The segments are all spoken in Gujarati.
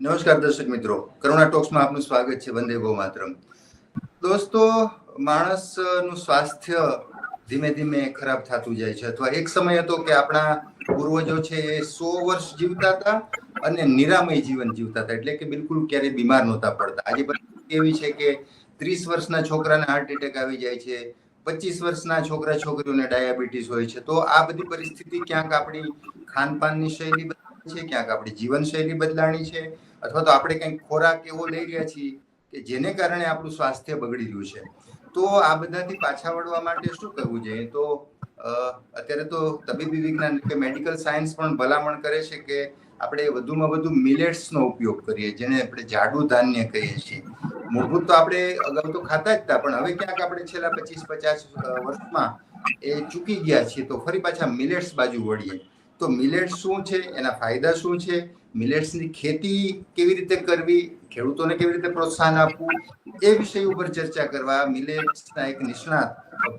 નમસ્કાર દર્શક મિત્રો. કરુણા ટોક્સમાં આપનું સ્વાગત છે. વંદે ગો માતરમ દોસ્તો, માણસનું સ્વાસ્થ્ય ધીમે ધીમે ખરાબ થતું જાય છે. અથવા એક સમય હતો કે આપણા પૂર્વજો છે એ સો વર્ષ જીવતા હતા અને નિરામય જીવન જીવતા હતા. એટલે કે બિલકુલ ક્યારેય બીમાર નહોતા પડતા. આજે પરિસ્થિતિ એવી છે કે ત્રીસ વર્ષના છોકરાને હાર્ટ એટેક આવી જાય છે, પચીસ વર્ષના છોકરા છોકરીઓને ડાયાબિટીસ હોય છે. તો આ બધી પરિસ્થિતિ ક્યાંક આપણી ખાનપાનની શૈલી બદલાણી છે, ક્યાંક આપણી જીવનશૈલી બદલાણી છે. અથવા તો આપણે કંઈક ખોરાક એવો લઈ રહ્યા છીએ કે જેને કારણે આપણું સ્વાસ્થ્ય બગડી રહ્યું છે. તો આ બધાથી પાછા વળવા માટે શું કરવું જોઈએ? તો અત્યારે તો તબીબી વિજ્ઞાન કે મેડિકલ સાયન્સ પણ ભલામણ કરે છે કે આપણે વધુમાં વધુ મિલેટ્સનો ઉપયોગ કરીએ, જેને આપણે જાડુ ધાન્ય કહીએ છીએ. મૂળભૂત તો આપણે અગાઉ તો ખાતા જ હતા પણ હવે ક્યાંક આપણે છેલ્લા પચીસ, પચાસ વર્ષમાં એ ચૂકી ગયા છીએ, તો ફરી પાછા મિલેટ્સ બાજુ વળીએ. તો મિલેટ્સ શું છે? એના ફાયદા શું છે? મિલેટ્સની ખેતી કેવી રીતે કરવી ખેડૂતોને કેવી રીતે પ્રોત્સાહન આપવું એ વિષય ઉપર ચર્ચા કરવા મિલેટ્સના એક નિષ્ણાત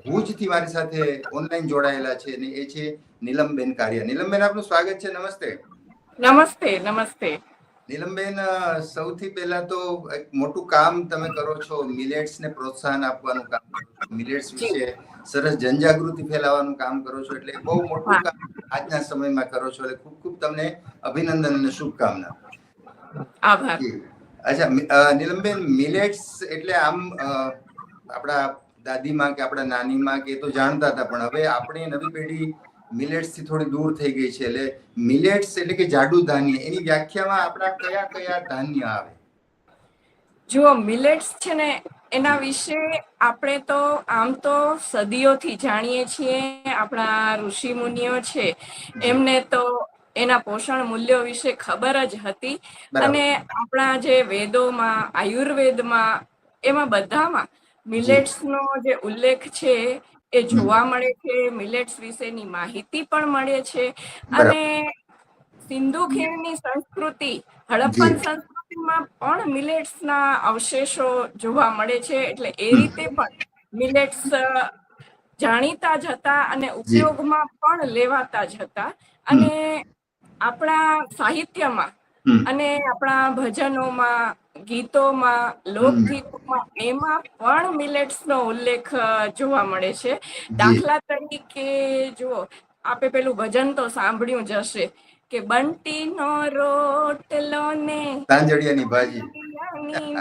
ભુજથી મારી સાથે ઓનલાઈન જોડાયેલા છે અને એ છે નીલમબેન કારિયા. નીલમબેન આપનું સ્વાગત છે. નમસ્તે. નમસ્તે નમસ્તે. નીલમબેન સૌથી પહેલા તો એક મોટું કામ તમે કરો છો મિલેટ્સ ને પ્રોત્સાહન આપવાનું કામ મિલેટ્સ વિશે સરસ જનજાગૃતિ ફેલાવવાનું કામ કરો છો એટલે બહુ મોટું કામ આજના સમયમાં કરો છો એટલે ખૂબ ખૂબ તમને અભિનંદન અને શુભકામના. આભાર. અચ્છા નીલમબેન મિલેટ્સ એટલે આમ આપણા દાદીમાં કે આપણા નાનીમાં કે તો જાણતા હતા પણ હવે આપણી નવી પેઢી મિલેટ્સથી થોડી દૂર થઈ ગઈ છે એટલે મિલેટ્સ એટલે કે જાડુ ધાન્ય એની વ્યાખ્યામાં આપણા કયા કયા ધાન્ય આવે? જુઓ મિલેટ્સ છે ને એના વિશે આપણે તો આમ તો સદીઓથી જાણીએ છીએ આપણા ઋષિ મુનિઓ છે એમને તો એના પોષણ મૂલ્યો વિશે ખબર જ હતી. અને આપણા જે વેદોમાં આયુર્વેદમાં એમાં બધામાં મિલેટ્સનો જે ઉલ્લેખ છે એ જોવા મળે છે મિલેટ્સ વિશેની માહિતી પણ મળે છે અને સિંધુ ખીણની સંસ્કૃતિ હડપ્પન જી. સંસ્કૃતિમાં પણ મિલેટ્સના અવશેષો જોવા મળે છે. એટલે એ રીતે પણ મિલેટ્સ જાણીતા જ હતા અને ઉપયોગમાં પણ લેવાતા જ હતા. અને આપણા સાહિત્યમાં અને આપણા ભજનોમાં ગીતોમાં લોકગીતોમાં એમાં પણ મિલેટ્સનો ઉલ્લેખ જોવા મળે છે. દાખલા તરીકે જુઓ આપે પેલું ભજન તો સાંભળ્યું જ હશે. કે બંટીનો રોટલો ને તાંજળિયાની ભાજી.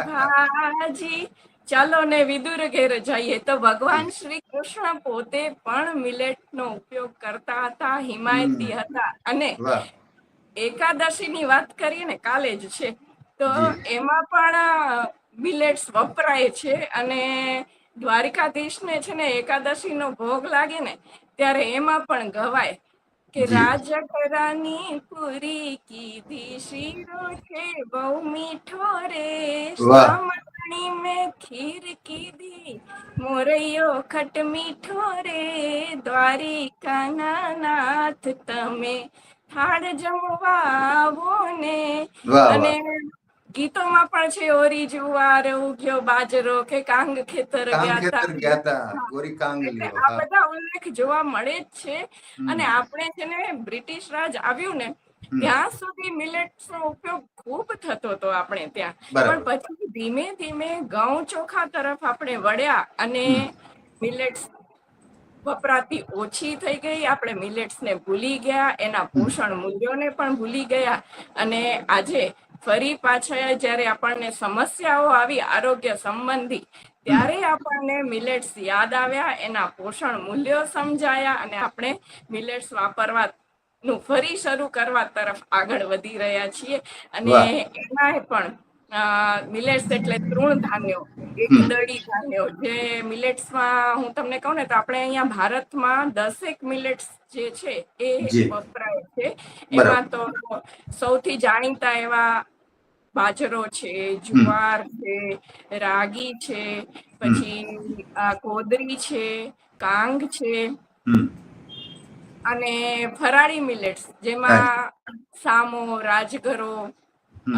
ભાજી. ચાલો ને વિદુર ઘેર જઈએ. તો ભગવાન શ્રી કૃષ્ણ પોતે પણ મિલેટ નો ઉપયોગ કરતા હતા હિમાયતી હતા. અને એકાદશી ની વાત કરીએ ને કાલે જ છે. તો એમાં પણ મિલેટ્સ વપરાય છે અને દ્વારિકાધીશ ને છે ને એકાદશી નો ભોગ લાગે ને ત્યારે એમાં પણ ગવાય. કે. રાજકરાની પૂરી કીધી શીરો છે બહુ મીઠો રે. સામણી મેં ખીર કીધી મોરૈયો ખટ મીઠો રે દ્વારિકાના નાથ તમે થાળ જમવા આવો ને અને ગીતોમાં પણ છે ઓરી જુવાર ઉગ્યો બાજરો કે કાંગ ખેતર ગયા તા. ગોરી કાંગ આ બધા ઉલ્લેખ જોવા મળે જ છે. અને આપણે છે ને બ્રિટિશ રાજ આવ્યું ને ત્યાં સુધી મિલેટ્સ નો ઉપયોગ ખૂબ થતો હતો આપણે ત્યાં. પણ પછી ધીમે ધીમે ઘઉં ચોખા તરફ આપણે વળ્યા અને મિલેટ્સ વપરાતી ઓછી થઈ ગઈ. આપણે મિલેટ્સ ને ભૂલી ગયા એના પોષણ મૂલ્યોને પણ ભૂલી ગયા અને આજે ફરી પાછા જ્યારે આપણને સમસ્યાઓ આવી આરોગ્ય સંબંધી ત્યારે આપણને મિલેટ્સ યાદ આવ્યા એના પોષણ મૂલ્યો સમજાયા અને આપણે મિલેટ્સ વાપરવા નું ફરી શરૂ કરવા તરફ આગળ વધી રહ્યા છીએ. અને એમાં પણ મિલેટ્સ એટલે તૃણ ધાન્યો એક દળી ધાન્યો. જે મિલેટ્સમાં હું તમને કહું ને તો આપણે અહીંયા ભારતમાં દસેક મિલેટ્સ જે છે એ વપરાય છે. એમાં તો સૌથી જાણીતા એવા બાજરો છે જુવાર છે રાગી છે પછી આ કોદરી છે કાંગ છે. અને ફરાળી મિલેટ્સ જેમાં સામો રાજગરો હમ.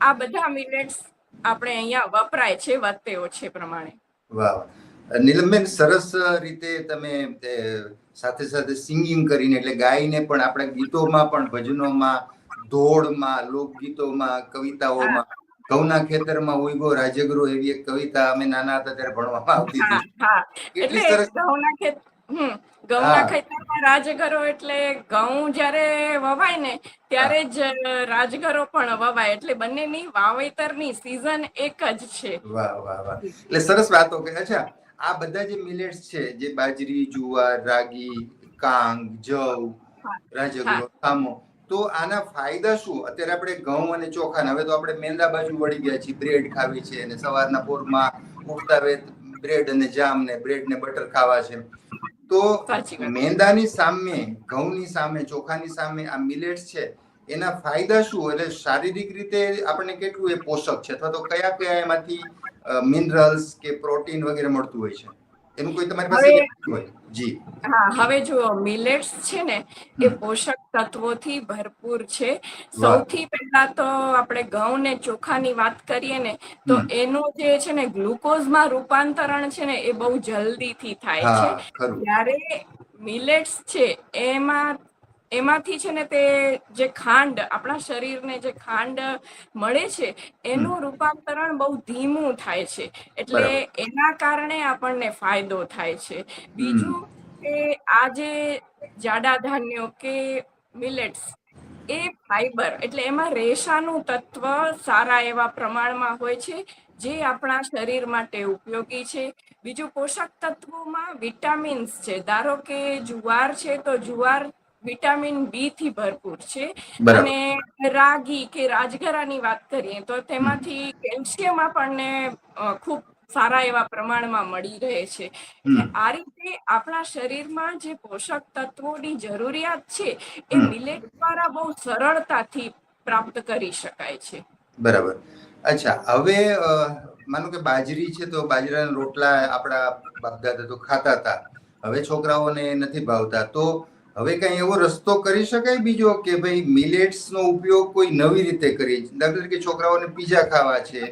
આ બધા મિલેટ્સ આપણે અહીંયા વપરાય છે વધતે ઓછે પ્રમાણે. વાહ. નીલમબેન સરસ રીતે તમે સાથે સાથે સિંગિંગ કરીને એટલે ગાઈને પણ આપણા ગીતોમાં પણ ભજનોમાં ધોળમાં લોકગીતોમાં કવિતાઓમાં ઘઉંના ખેતરમાં ઉઈગો રાજગરો એવી એક કવિતા અમે નાના હતા ત્યારે ભણવામાં આવતી હતી. એટલે ઘઉંના ખેત હમ. ખેતરમાં એટલે ઘઉં જ્યારે વવાય ને ત્યારે જ રાજઘરો પણ વવાય. એટલે બંનેની વાવેતરની સિઝન એક જ છે. વાહ વાહ વાહ. એટલે સરસ વાતો કે અચ્છા આ બધા જે મિલેટ્સ છે જે બાજરી જુવાર રાગી કાંગ જવ રાજગરો ખામો તો આના ફાયદા શું? અત્યારે આપણે ઘઉં અને ચોખા હવે તો આપણે મેંદા બાજુ વળી ગયા છીએ. બ્રેડ ખાવી છે અને સવારના પોરમાં ઉઠતા બ્રેડ અને જામ ને બ્રેડ ને બટર ખાવા છે. તો મેંદાની સામે ઘઉંની સામે ચોખાની સામે આ મિલેટ્સ છે એના ફાયદા શું? એટલે શારીરિક રીતે આપણને કેટલું એ પોષક છે? અથવા તો કયા કયા એમાંથી મિનરલ્સ કે પ્રોટીન વગેરે મળતું હોય છે? એનું કોઈ તમારી પાસે હોય? જી. હા હવે જુઓ મિલેટ્સ છે ને એ. પોષક તત્વોથી ભરપૂર છે. સૌથી પહેલા તો આપણે ઘઉં ને ચોખાની વાત કરીએ ને તો એનું જે છે ને ગ્લુકોઝમાં રૂપાંતરણ છે ને એ બહુ જલ્દીથી થાય છે. જ્યારે મિલેટ્સ છે એમાં એમાંથી છે ને તે જે ખાંડ આપણા શરીરને જે ખાંડ મળે છે એનું રૂપાંતરણ બહુ ધીમું થાય છે. એટલે એના કારણે આપણને ફાયદો થાય છે. બીજું કે આ જે જાડા ધાન્યો કે મિલેટ્સ એ ફાઈબર એટલે એમાં રેશાનું તત્વ સારા એવા પ્રમાણમાં હોય છે જે આપણા શરીર માટે ઉપયોગી છે. બીજું પોષક તત્વોમાં વિટામિન્સ છે. ધારો કે જુવાર છે તો જુવાર વિટામિન બી થી ભરપૂર છે. અને રાગી કે રાજગરાની વાત કરીએ તો તેમાંથી કેલ્શિયમ આપણને ખૂબ સારા એવા પ્રમાણમાં મળી રહે છે. આ રીતે આપણા શરીરમાં જે પોષક તત્વોની જરૂરિયાત છે એ મિલેટ દ્વારા બહુ સરળતાથી પ્રાપ્ત કરી શકાય છે. બરાબર. અચ્છા હવે માનો કે બાજરી છે તો બાજરાના રોટલા આપણા બાપદાદા તો ખાતા હતા. હવે છોકરાઓને નથી ભાવતા. તો હવે કઈ એવો રસ્તો કરી શકાય બીજો કે ભાઈ મિલેટ્સ નો ઉપયોગ કોઈ નવી રીતે કરી દાખલા તરીકે છોકરાઓને પીઝા ખાવા છે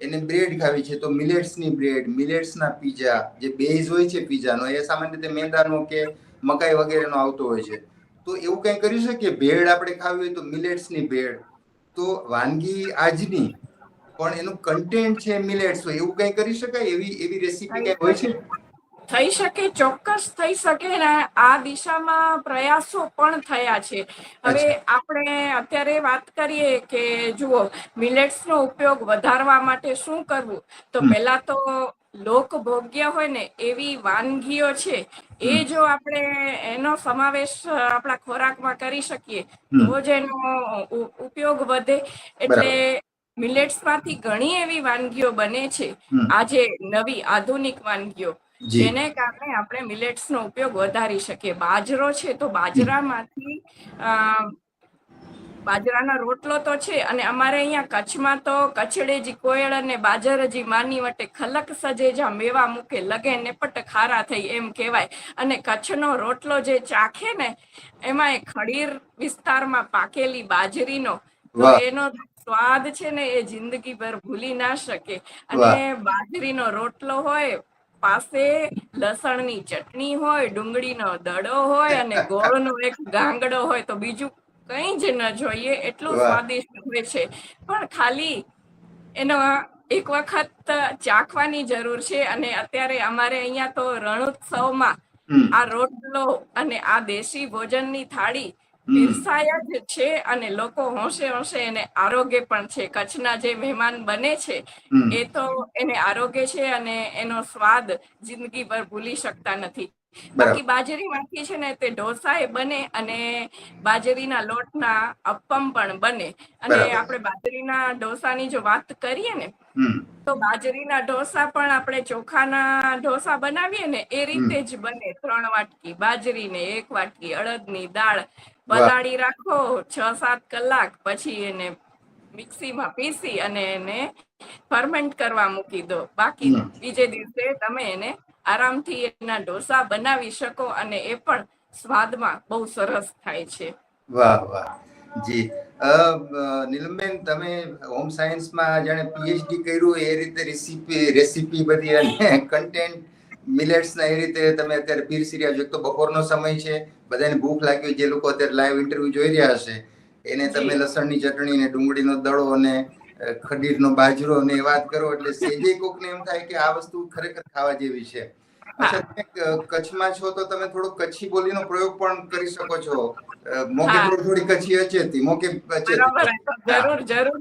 એને બ્રેડ ખાવી છે તો મિલેટ્સની બ્રેડ મિલેટ્સના પીઝા જે બેઝ હોય છે પીઝાનો એ સામાન્ય રીતે મેંદાનો કે મકાઈ વગેરેનો આવતો હોય છે. તો એવું કંઈ કરી શકીએ? ભેળ આપણે ખાવી હોય તો મિલેટ્સની ભેળ. તો વાનગી આજની પણ એનું કન્ટેન્ટ છે મિલેટ્સ હોય એવું કંઈ કરી શકાય? એવી એવી રેસીપી કંઈ હોય છે? થઈ શકે ચોક્કસ થઈ શકે ને આ દિશામાં પ્રયાસો પણ થયા છે. હવે આપણે અત્યારે વાત કરીએ કે જુઓ મિલેટ્સનો ઉપયોગ વધારવા માટે શું કરવું? તો. પહેલા તો લોકભોગ્ય હોય ને એવી વાનગીઓ છે એ જો આપણે એનો સમાવેશ આપણા ખોરાકમાં કરી શકીએ તો જ એનો ઉપયોગ વધે. એટલે મિલેટ્સમાંથી ઘણી એવી વાનગીઓ બને છે. આજે નવી આધુનિક વાનગીઓ. જેને કારણે આપણે મિલેટ્સનો ઉપયોગ વધારી શકીએ. બાજરો છે તો બાજરામાંથી બાજરાનો રોટલો તો છે અને અમારે અહીંયા કચ્છમાં તો કચડેજી કોયળ અને બાજરજી માની વટે ખલક સજેજા મેવા મૂકે લગે ને પટ ખારા થઈ એમ કહેવાય. અને કચ્છનો રોટલો જે ચાખે ને એમાં એ ખડીર વિસ્તારમાં પાકેલી બાજરીનો તો. એનો સ્વાદ છે ને એ જિંદગીભર ભૂલી ના શકે. અને બાજરીનો રોટલો હોય પાસે લસણની ચટણી હોય ડુંગળીનો દડો હોય અને ગોળનો એક ગાંગડો હોય તો બીજું કંઈ જ ન જોઈએ એટલું સ્વાદિષ્ટ હોય છે પણ ખાલી એનો એક વખત ચાખવાની જરૂર છે અને અત્યારે અમારે અહીંયા તો રણોત્સવમાં. આ રોટલો અને આ દેશી ભોજનની થાળી. પીરસાય જ છે અને લોકો હોંશે હોંશે એને આરોગ્ય પણ છે. કચ્છના જે મહેમાન બને છે એ તો એને આરોગ્ય છે અને એનો સ્વાદ જિંદગીભર ભૂલી શકતા નથી. બાકી બાકી બાજરીમાંથી છે ને તે ઢોસા એ બને અને બાજરીના લોટના અપ્પમ પણ બને. અને આપણે બાજરીના ઢોસાની જો વાત કરીએ ને. તો બાજરીના ઢોસા પણ આપણે ચોખાના ઢોસા બનાવીએ ને એ રીતે જ બને. ત્રણ વાટકી બાજરી ને એક વાટકી અડદની દાળ. પલાળી રાખો છ સાત કલાક. પછી એને મિક્સીમાં પીસી અને એને ફર્મેન્ટ કરવા મૂકી દો. બાકી બીજે દિવસે તમે એને આરામથી એના ઢોસા બનાવી શકો અને એ પણ સ્વાદમાં બહુ સરસ થાય છે. વાહ વાહ. જી. નીલમબેન તમે હોમ સાયન્સમાં જાણે પીએચડી કર્યું એ રીતે રેસીપી રેસીપી બધી અને કન્ટેન્ટ મિલેટ્સના એ રીતે તમે અત્યારે પીરસી રહ્યા છો એક તો બપોરનો સમય છે. બધાને ભૂખ લાગી જે લોકો અત્યારે લાઈવ ઇન્ટરવ્યુ જોઈ રહ્યા હશે એને તમે. લસણની ચટણી ને ડુંગળીનો દડો અને ખડીરનો બાજરો ને એ વાત કરો. એટલે સેજે કોકને એમ થાય કે આ વસ્તુ ખરેખર ખાવા જેવી છે. કચ્છમાં છો તો તમે થોડો કચ્છી બોલીનો પ્રયોગ પણ કરી શકો છો. મોકે થોડી કચ્છી અચેતી મોકે જરૂર જરૂર.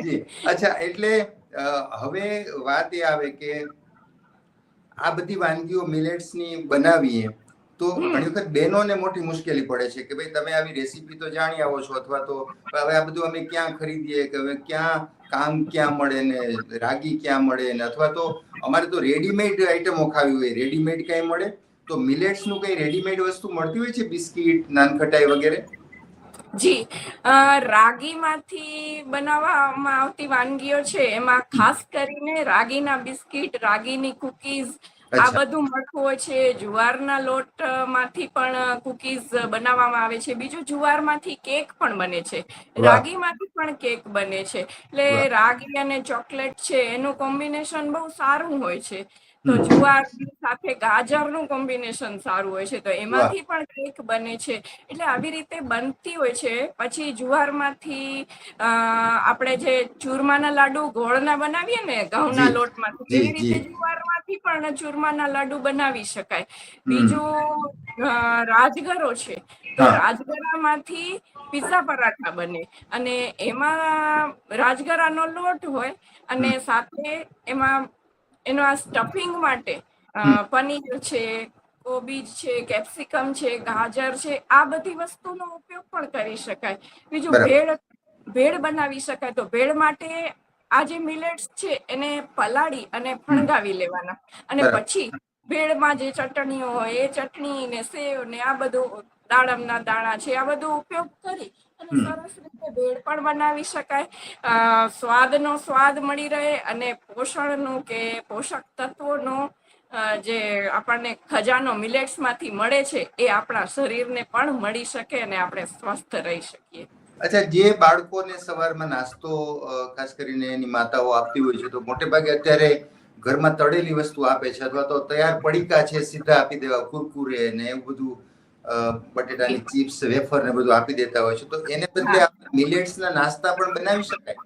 જી અચ્છા એટલે હવે વાત એ આવે કે આ બધી વાનગીઓ મિલેટ્સની બનાવીએ તો. ઘણી વખત બહેનોને મોટી મુશ્કેલી પડે છે કે ભાઈ તમે આવી રેસીપી તો જાણી આવો છો અથવા તો હવે આ બધું અમે ક્યાં ખરીદીએ કે હવે ક્યાં કામ ક્યાં મળે ને રાગી ક્યાં મળે ને અથવા તો અમારે તો રેડીમેડ આઈટમો ખાવી હોય રેડીમેડ કઈ મળે? તો મિલેટ્સનું કઈ રેડીમેડ વસ્તુ મળતી હોય છે? બિસ્કિટ, નાનખટાઈ વગેરે? જી રાગીમાંથી બનાવવામાં આવતી વાનગીઓ છે. એમાં ખાસ કરીને રાગીના બિસ્કિટ, રાગીની કુકીઝ આ બધું હોય છે જુવારના લોટમાંથી પણ કુકીઝ બનાવવામાં આવે છે. બીજું જુવારમાંથી કેક પણ બને છે. રાગીમાંથી પણ કેક બને છે. એટલે રાગી અને ચોકલેટ છે એનું કોમ્બિનેશન બહુ સારું હોય છે. તો હમ. જુવાર સાથે ગાજરનું કોમ્બિનેશન સારું હોય છે. તો એમાંથી પણ કેક બને છે. એટલે આવી રીતે બનતી હોય છે. પછી જુવારમાંથી આપણે જે ચૂરમાના લાડુ ગોળના બનાવીએ ને ઘઉંના લોટમાંથી એવી રીતે જુવારમાંથી પણ ચૂરમાના લાડુ બનાવી શકાય. બીજું રાજગરો છે. તો રાજગરામાંથી પિઝા પરાઠા બને. અને એમાં રાજગરાનો લોટ હોય અને સાથે એમાં એનો આ સ્ટફિંગ માટે પનીર છે કોબીજ છે કેપ્સિકમ છે ગાજર છે આ બધી વસ્તુનો ઉપયોગ પણ કરી શકાય. બીજું ભેળ ભેળ બનાવી શકાય તો ભેળ માટે આ જે મિલેટ્સ છે એને પલાળી અને ફણગાવી લેવાના. અને. પછી ભેળમાં જે ચટણીઓ હોય એ ચટણી ને સેવ ને આ બધું દાડમના દાણા છે આ બધું ઉપયોગ કરી અને સરસ રીતે ભેળ પણ બનાવી શકાય. સ્વાદનો સ્વાદ મળી રહે અને પોષણનું કે પોષક તત્વોનો જે આપણને ખજાનો મિલેટ્સમાંથી મળે છે એ આપણા શરીરને પણ મળી શકે અને આપણે સ્વસ્થ રહી શકીએ. અચ્છા જે બાળકોને સવારમાં નાસ્તો ખાસ કરીને એની માતાઓ આપતી હોય છે તો મોટે ભાગે અત્યારે ઘરમાં તળેલી વસ્તુ આપે છે અથવા તો તૈયાર પડીકા છે સીધા આપી દેવા કુરકુરે ને એવું બધું બટેટાની ચિપ્સ વેફર ને બધું આપી દેતા હોય છે. તો એને બદલે મિલેટ્સના નાસ્તા પણ બનાવી શકાય.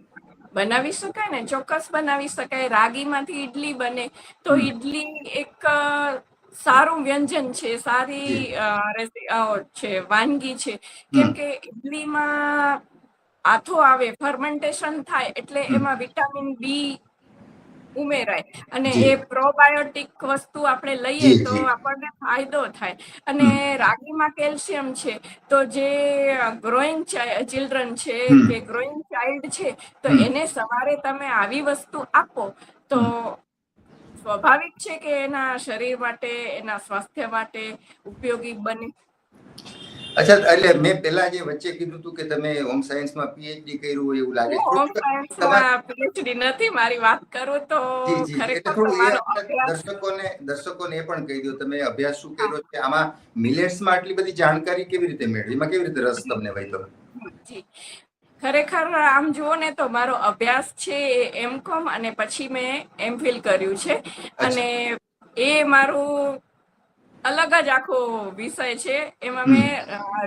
બનાવી શકાય ને? ચોક્કસ બનાવી શકાય. રાગીમાંથી ઈડલી બને તો. ઈડલી એક સારું વ્યંજન છે. સારી છે વાનગી છે. કેમ કે ઈડલીમાં આથો આવે ફર્મેન્ટેશન થાય એટલે એમાં વિટામિન બી ઉમેરાય. અને એ પ્રોબાયોટિક વસ્તુ આપણે લઈએ તો આપણને ફાયદો થાય. અને રાગીમાં કેલ્શિયમ છે તો જે ગ્રોઈંગ ચિલ્ડ્રન છે. કે ગ્રોઈંગ ચાઇલ્ડ છે તો એને સવારે તમે આવી વસ્તુ આપો તો સ્વાભાવિક છે કે એના શરીર માટે એના સ્વાસ્થ્ય માટે ઉપયોગી બને? અચ્છા એટલે મેં પેલા જે વચ્ચે કીધું હતું કે તમે હોમ સાયન્સમાં પીએચડી કર્યું હોય એવું લાગે છે. હોમ સાયન્સમાં પીએચડી નથી મારી વાત કરું તો દર્શકોને દર્શકોને એ પણ કહી દો તમે અભ્યાસ શું કર્યો છે? આમાં મિલેટ્સમાં આટલી બધી જાણકારી કેવી રીતે મેળવી? એમાં કેવી રીતે રસ તમને વહ્યો ખરેખર આમ જુઓ ને તો મારો અભ્યાસ છે એમ કોમ અને પછી મેં એમ ફિલ કર્યું છે. અને એ મારું અલગ જ આખો વિષય છે. એમાં મેં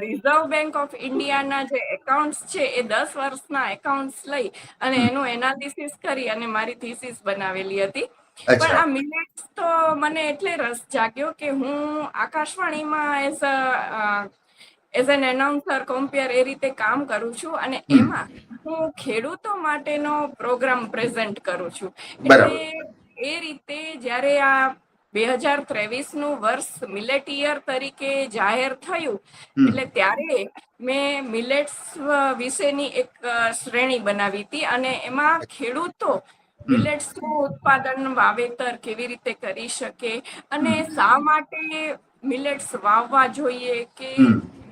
રિઝર્વ બેંક ઓફ ઇન્ડિયાના જે એકાઉન્ટ્સ છે એ દસ વર્ષના એકાઉન્ટ્સ લઈ અને. એનું એનાલિસિસ કરી અને મારી થીસીસ બનાવેલી હતી. પણ આ મિલેટ્સ તો મને એટલે રસ જાગ્યો કે હું આકાશવાણીમાં as a as an announcer compere એ રીતે કામ કરું છું અને એમાં હું ખેડૂતો માટેનો પ્રોગ્રામ પ્રેઝન્ટ કરું છું. એટલે એ રીતે જ્યારે આ બે હજાર ત્રેવીસનું વર્ષ મિલેટ યર તરીકે જાહેર થયું. એટલે ત્યારે મેં મિલેટ્સ વિશેની એક શ્રેણી બનાવી હતી અને એમાં ખેડૂતો. મિલેટ્સનું ઉત્પાદન વાવેતર કેવી રીતે કરી શકે અને શા માટે મિલેટ્સ વાવવા જોઈએ કે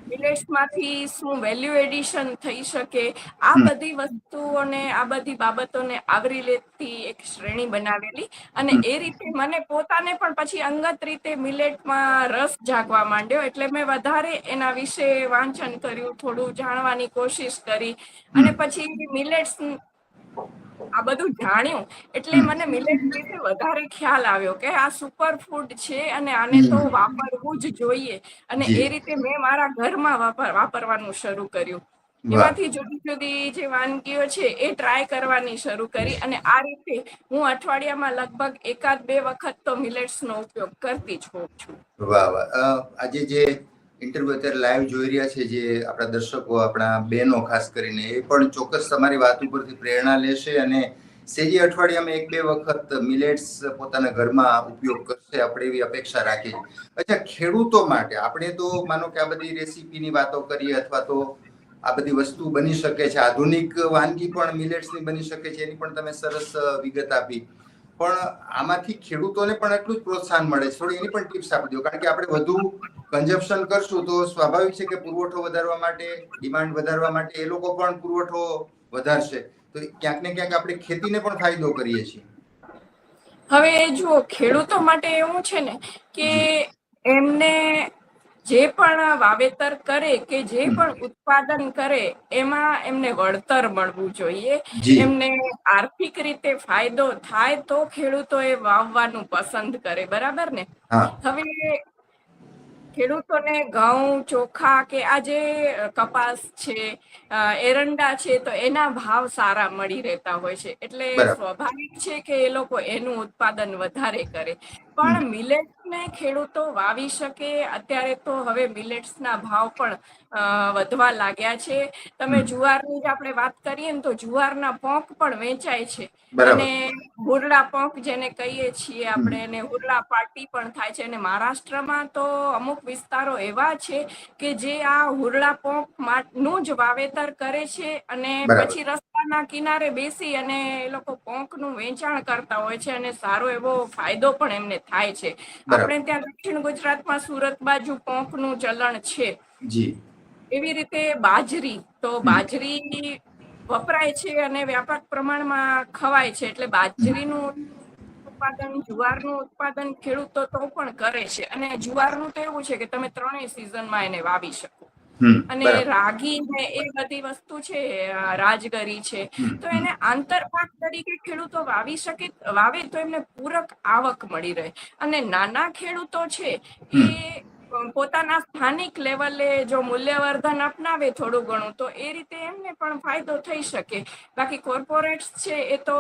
હમ. માંથી શું વેલ્યુ એડિશન થઈ શકે આ. બધી વસ્તુઓને આ બધી બાબતોને આવરી લેતી એક શ્રેણી બનાવેલી અને એ રીતે મને પોતાને પણ પછી અંગત રીતે મિલેટમાં રસ જાગવા માંડ્યો એટલે મેં વધારે એના વિશે વાંચન કર્યું થોડું જાણવાની કોશિશ કરી અને પછી મિલેટ્સ આ બધું જાણ્યું. એટલે મને મિલેટ વિશે વધારે ખ્યાલ આવ્યો કે આ સુપર ફૂડ છે અને આને તો વાપરવું જ જોઈએ. અને એ રીતે મેં મારા ઘરમાં વાપરવાનું શરૂ કર્યું. એમાંથી જુદી જુદી જે વાનગીઓ છે એ ટ્રાય કરવાની શરૂ કરી અને આ રીતે હું અઠવાડિયામાં લગભગ એકાદ બે વખત તો મિલેટ્સનો ઉપયોગ કરતી જ હોઉં છું. વાહ વાહ. આજે જે ઇન્ટરવ્યુ અત્યારે લાઈવ જોઈ રહ્યા છે જે આપણા દર્શકો, આપણા બહેનો ખાસ કરીને, એ પણ ચોક્કસ તમારી વાત ઉપરથી પ્રેરણા લેશે અને સેજી અઠવાડિયામાં એક બે વખત મિલેટ્સ પોતાના ઘરમાં ઉપયોગ કરશે, આપણે એવી અપેક્ષા રાખીએ અચ્છા, ખેડૂતો માટે આપણે તો માનો કે આ બધી રેસીપીની વાતો કરીએ અથવા તો આ બધી વસ્તુ બની શકે છે, આધુનિક વાનગી પણ મિલેટ્સની બની શકે છે, એની પણ તમે સરસ વિગત આપી. પણ આમાંથી ખેડૂતોને પણ એટલું જ પ્રોત્સાહન મળે છે. થોડી એની પણ ટિપ્સ આપી દો કારણ કે આપણે વધુ કન્ઝપ્શન કરશું તો સ્વાભાવિક છે કે પુરવઠો વધારવા માટે ડિમાન્ડ વધારવા માટે એ લોકો પણ પુરવઠો વધારશે. તો ક્યાંક ને ક્યાંક આપણે ખેતીને પણ ફાયદો કરીએ છીએ. હવે જુઓ, ખેડૂતો માટે એવું છે ને કે એમને જે પણ વાવેતર કરે કે જે પણ ઉત્પાદન કરે એમાં એમને વળતર મળવું જોઈએ. એમને આર્થિક રીતે ફાયદો થાય તો ખેડૂતો એ વાવવાનું પસંદ કરે બરાબર ને? હવે ખેડૂતોને ઘઉં ચોખા કે આ જે કપાસ છે એરંડા છે તો એના ભાવ સારા મળી રહેતા હોય છે. એટલે સ્વાભાવિક છે કે એ લોકો એનું ઉત્પાદન વધારે કરે. પણ પણ મિલેટ્સને ખેડૂતો વાવી શકે અત્યારે તો હવે મિલેટ્સના ભાવ પણ વધવા લાગ્યા છે. તમે જુવારની જ આપણે વાત કરીએ ને તો જુવારના પોંક પણ વેચાય છે. અને હુરડા પોંક જેને કહીએ છીએ આપણે એને હુરડા પાર્ટી પણ થાય છે. અને મહારાષ્ટ્રમાં તો અમુક વિસ્તારો એવા છે કે જે આ હુરડા પોંકનું જ વાવેતર કરે છે અને. પછી રસ્તાના કિનારે બેસી અને એ લોકો પોંકનું વેચાણ કરતા હોય છે અને સારો એવો ફાયદો પણ એમને થાય છે. આપણે ત્યાં દક્ષિણ ગુજરાતમાં સુરત બાજુ પોંકનું ચલણ છે. જી. એવી રીતે બાજરી તો બાજરી વપરાય છે અને વ્યાપક પ્રમાણમાં ખવાય છે. એટલે બાજરીનું ઉત્પાદન જુવારનું ઉત્પાદન ખેડૂતો તો પણ કરે છે. અને જુવારનું તો એવું છે કે તમે ત્રણેય સિઝનમાં એને વાવી શકો. અને રાગી ને એ બધી વસ્તુ છે રાજગરી છે. તો એને આંતરપાક તરીકે ખેડૂતો વાવી શકે વાવે તો એમને પૂરક આવક મળી રહે. અને નાના ખેડૂતો છે એ પોતાના સ્થાનિક લેવલે જો મૂલ્યવર્ધન અપનાવે થોડું ઘણું તો એ રીતે એમને પણ ફાયદો થઈ શકે. બાકી કોર્પોરેટ્સ છે એ તો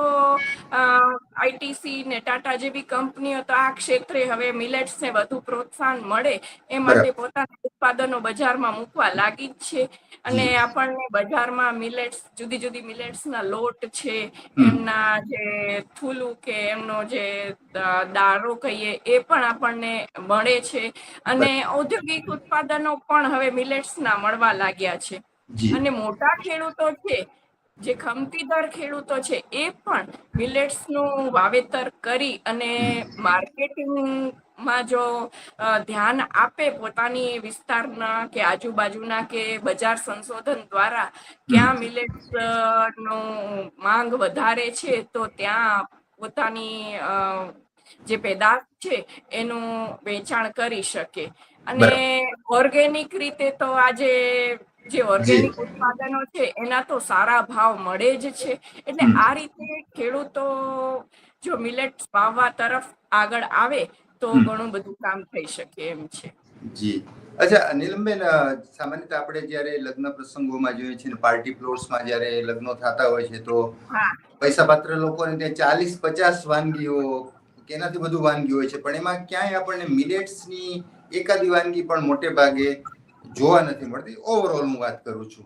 આઈટીસી ને ટાટા જેવી કંપનીઓ તો આ ક્ષેત્રે હવે મિલેટ્સને વધુ પ્રોત્સાહન મળે એ માટે પોતાના ઉત્પાદનો બજારમાં મૂકવા લાગી જ છે. અને આપણને બજારમાં મિલેટ્સ જુદી જુદી મિલેટ્સના લોટ છે એમના જે થૂલું કે એમનો જે દારો કહીએ એ પણ આપણને મળે છે. અને ઔદ્યોગિક ઉત્પાદનો પણ હવે મિલેટ્સના મળવા લાગ્યા છે. અને મોટા ખેડૂતો છે જે ખમતીદાર ખેડૂતો છે એ પણ મિલેટ્સનું વાવેતર કરી અને માર્કેટિંગમાં જો ધ્યાન આપે પોતાની વિસ્તારના કે આજુબાજુના કે બજાર સંશોધન દ્વારા ક્યાં મિલેટ્સનું માંગ વધારે છે તો ત્યાં પોતાની અ, જે પેદાશ છે એનું વેચાણ કરી શકે. અને ઓર્ગેનિક રીતે તો આજે જે ઓર્ગેનિક ઉત્પાદનો છે એના તો સારા ભાવ મળે જ છે. એટલે આ રીતે ખેડૂતો જો મિલેટ વાવવા તરફ આગળ આવે તો ઘણું બધું કામ થઈ શકે એમ છે. જી. અચ્છા નીલમબેન સામાન્ય આપણે જ્યારે લગ્ન પ્રસંગોમાં જોઈએ ને પાર્ટી પ્લોટ્સમાં જ્યારે લગ્નો થતા હોય છે તો પૈસા પાત્ર લોકોને ત્યાં ચાલીસ પચાસ વાનગીઓ કે એનાથી વધુ વાનગી હોય છે. પણ એમાં ક્યાંય આપણને મિલેટ્સની એકાદી વાનગી પણ મોટે ભાગે જોવા નથી મળતી. ઓવરઓલ હું વાત કરું છું.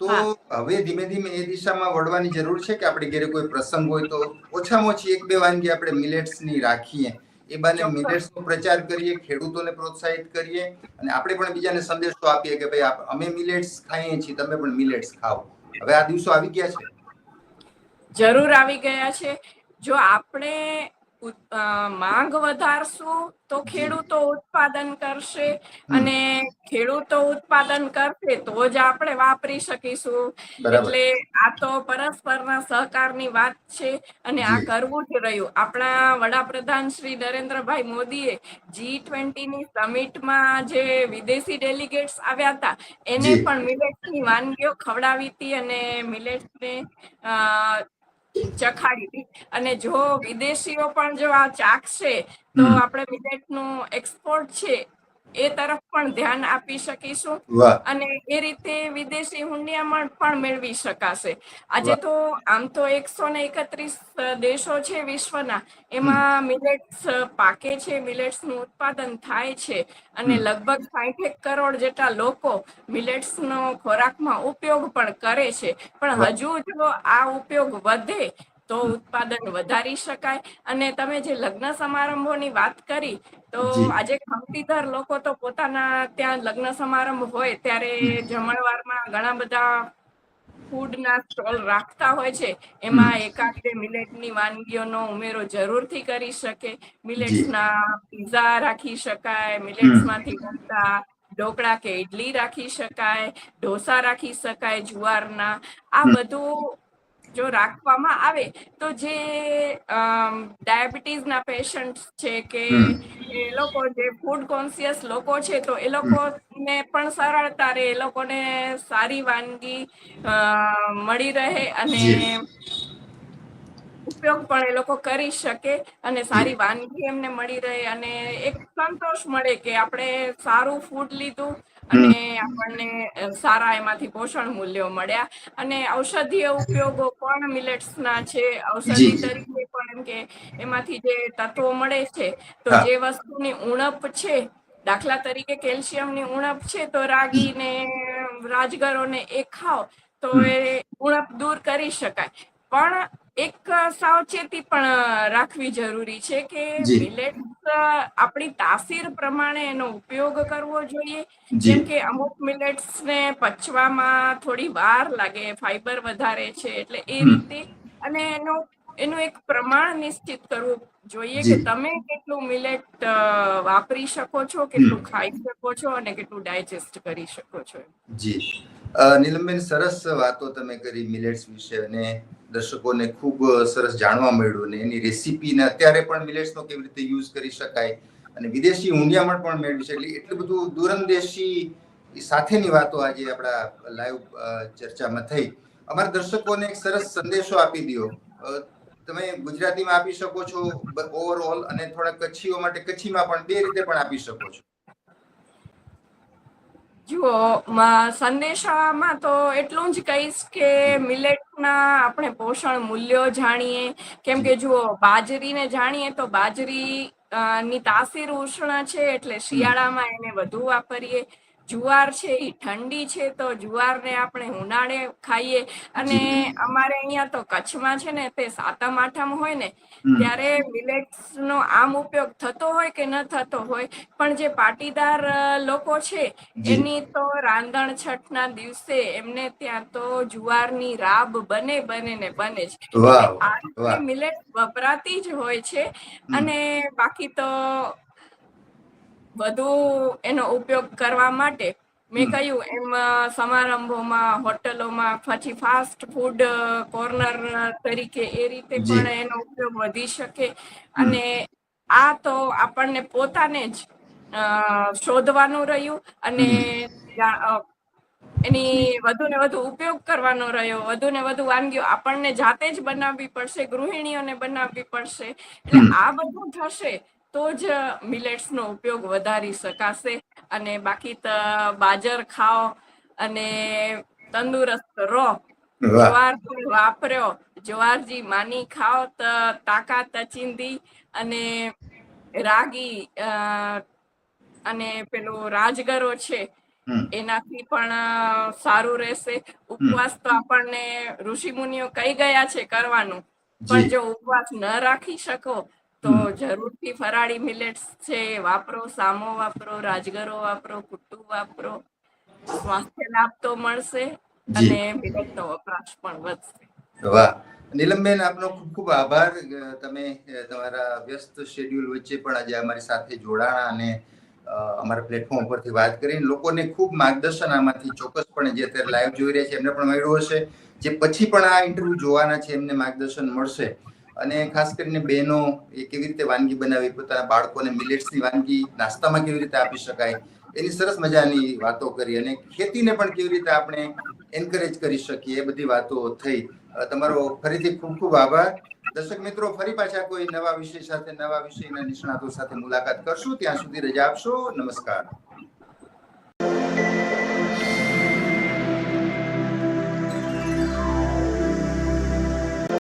તો હવે ધીમે ધીમે એ દિશામાં વળવાની જરૂર છે કે આપણે ઘરે કોઈ પ્રસંગ હોય તો ઓછામાં ઓછી એક બે વાનગી આપણે મિલેટ્સની રાખીએ. એ બાને. મિલેટ્સનો પ્રચાર કરીએ ખેડૂતોને પ્રોત્સાહિત કરીએ અને આપણે પણ બીજાને સંદેશો આપીએ કે ભાઈ અમે મિલેટ્સ ખાઈએ છીએ તમે પણ મિલેટ્સ ખાઓ. હવે આ દિવસો આવી ગયા છે. જરૂર આવી ગયા છે. જો આપણે માંગ વધારશું તો ખેડૂતો ઉત્પાદન કરશે અને ખેડૂતો ઉત્પાદન કરશે તો જ આપણે વાપરી શકીશું. એટલે આ તો પરસ્પરના સહકારની વાત છે અને આ કરવું જ રહ્યું. આપણા વડાપ્રધાન શ્રી નરેન્દ્રભાઈ મોદીએ જી ટ્વેન્ટીની સમિટમાં જે વિદેશી ડેલિગેટ્સ આવ્યા હતા એને પણ મિલેટ્સની વાનગીઓ ખવડાવી હતી અને મિલેટ્સને અ, ચખાડી અને જો વિદેશીઓ પણ જો આ ચાખશે તો આપણે આપણે મિલેટનું એક્સપોર્ટ છે એ તરફ પણ ધ્યાન આપી શકીશું અને એ રીતે વિદેશી હુંડિયામણ પણ મેળવી શકાશે. આજે તો આમ તો એકસો ને એકત્રીસ દેશો છે વિશ્વના. એમાં મિલેટ્સ પાકે છે મિલેટ્સનું ઉત્પાદન થાય છે અને લગભગ લગભગ સાઠેક કરોડ જેટલા લોકો મિલેટ્સ નો ખોરાકમાં ઉપયોગ પણ કરે છે. પણ હજુ જો આ ઉપયોગ વધે તો ઉત્પાદન વધારી શકાય. અને તમે જે લગ્ન સમારંભોની વાત કરી તો આજે ખમતીધર લોકો તો પોતાના ત્યાં લગ્ન સમારંભ હોય ત્યારે જમણવારમાં ઘણા બધા ફૂડના સ્ટોલ રાખતા હોય છે. એમાં એકાદ બે મિલેટની વાનગીઓનો ઉમેરો જરૂરથી કરી શકે. મિલેટ્સના પીઝા રાખી શકાય મિલેટ્સમાંથી બનતા ઢોકળા કે ઇડલી રાખી શકાય ઢોસા રાખી શકાય જુવારના. આ બધું જો રાખવામાં આવે તો જે ડાયાબિટીસ ના પેશન્ટ છે કે એ લોકો જે ફૂડ કોન્સિયસ લોકો છે તો એ લોકોને પણ સરળતા રહે એ લોકોને સારી વાનગી મળી રહે અને ઉપયોગ પણ એ લોકો કરી શકે અને સારી વાનગી એમને મળી રહે અને એક સંતોષ મળે કે આપણે સારું ફૂડ લીધું અને આપણને સારા એમાંથી પોષણ મૂલ્યો મળ્યા. અને ઔષધીય ઉપયોગો પણ મિલેટ્સ ના છે. ઔષધિ તરીકે પણ એમ કે એમાંથી જે તત્વો મળે છે તો જે વસ્તુની ઉણપ છે દાખલા તરીકે કેલ્શિયમની ઉણપ છે તો રાગી ને રાજગરો ને એ ખાઓ તો એ ઉણપ દૂર કરી શકાય. પણ એક સાવચેતી પણ રાખવી જરૂરી છે કે મિલેટ્સ મિલેટ આપણી તાસીર પ્રમાણે એનો ઉપયોગ કરવો જોઈએ. જેમ કે અમુક મિલેટ્સ ને પચવામાં થોડી વાર લાગે ફાઈબર વધારે છે એટલે એ રીતે અને એનો એનું એક પ્રમાણ નિશ્ચિત કરવું જોઈએ કે તમે કેટલું મિલેટ વાપરી શકો છો કેટલું ખાઈ શકો છો અને કેટલું ડાયજેસ્ટ કરી શકો છો જી. નીલમબેન સરસ વાતો તમે કરી મિલેટ્સ વિશે અને દર્શકોને ખૂબ સરસ જાણવા મળ્યું અને એની રેસીપી ને અત્યારે પણ મિલેટ્સનો કેવી રીતે યુઝ કરી શકાય અને વિદેશી ઊંડિયામણ પણ મેળવી છે એટલે એટલું બધું દૂરંદેશી સાથેની વાતો આજે આપણા લાઈવ ચર્ચામાં થઈ. અમારા દર્શકોને એક સરસ સંદેશો આપી દો તમે ગુજરાતીમાં આપી શકો છો ઓવરઓલ અને થોડા કચ્છીઓ માટે કચ્છીમાં પણ બે રીતે પણ આપી શકો છો. જુઓ સંદેશામાં તો એટલું જ કહીશ કે મિલેટના આપણે પોષણ મૂલ્યો જાણીએ. કેમ કે જુઓ, બાજરીને જાણીએ તો બાજરી ની તાસીર ઉષ્ણ છે એટલે શિયાળામાં એને વધુ વાપરીએ. જુવાર છે એ ઠંડી છે તો જુવારને આપણે ઉનાળે ખાઈએ. અને અમારે અહિયાં તો કચ્છમાં છે ને તે સાતમ આઠમ હોય ને ત્યારે મિલેટ્સ નો આમ ઉપયોગ થતો હોય કે ન થતો હોય પણ જે પાટીદાર લોકો છે એની તો રાંધણ છઠ ના દિવસે એમને ત્યાં તો જુવારની રાબ બને બને ને બને આ મિલેટ વપરાતી જ હોય છે. અને બાકી તો વધુ એનો ઉપયોગ કરવા માટે મેં કહ્યું એમ સમારંભોમાં હોટલોમાં પછી ફાસ્ટ ફૂડ કોર્નર તરીકે એ રીતે પણ એનો ઉપયોગ વધી શકે. અને આ તો આપણને પોતાને જ શોધવાનું રહ્યું અને એની વધુ ને વધુ ઉપયોગ કરવાનો રહ્યો. વધુ ને વધુ વાનગીઓ આપણને જાતે જ બનાવવી પડશે ગૃહિણીઓને બનાવવી પડશે. એટલે આ બધું થશે તો જ મિલેટ્સનો ઉપયોગ વધારી શકાશે અને બાકી તો બાજર ખાઓ અને તંદુરસ્ત રહો. જવાર વાપર્યો. જવારજી માની ખાઓ તો તાકાત ચિંધી અને રાગી અને પેલું રાજગરો છે એનાથી પણ સારું રહેશે. ઉપવાસ તો આપણને ઋષિ મુનિઓ કહી ગયા છે કરવાનું. પણ જો ઉપવાસ ન રાખી શકો તો. જરૂરથી ફરાળી મિલેટ્સ છે વાપરો સામો વાપરો રાજગરો વાપરો કુટું વાપરો. સ્વાસ્થ્ય લાભ તો મળશે અને મિલેટ વપરાશ પણ વધશે. વાહ. નીલમબેન આપનો ખૂબ ખૂબ આભાર. તમે તમારા વ્યસ્ત શેડ્યુલ વચ્ચે પણ આજે અમારી સાથે જોડાણા અને અમારા પ્લેટફોર્મ ઉપરથી વાત કરીને લોકોને ખૂબ માર્ગદર્શન આમાંથી ચોક્કસપણે જે અત્યારે લાઈવ જોઈ રહ્યા છે એમને પણ મળ્યું હશે. જે પછી પણ આ ઇન્ટરવ્યુ જોવાના છે એમને માર્ગદર્શન મળશે. અને ખાસ કરીને બહેનો એ કેવી રીતે વાનગી બનાવી, પોતાના બાળકોને મિલેટ્સની વાનગી, નાસ્તામાં કેવી રીતે આપી શકાય, એની સરસ મજાની વાતો કરી અને ખેતીને પણ કેવી રીતે આપણે એન્કરેજ કરી શકીએ, એ બધી વાતો થઈ. તમારો ફરીથી ખૂબ ખૂબ આભાર. દર્શક મિત્રો, ફરી પાછા કોઈ નવા વિષય સાથે, નવા વિષયના નિષ્ણાતો સાથે મુલાકાત કરશું. ત્યાં સુધી રજા આપશો. નમસ્કાર.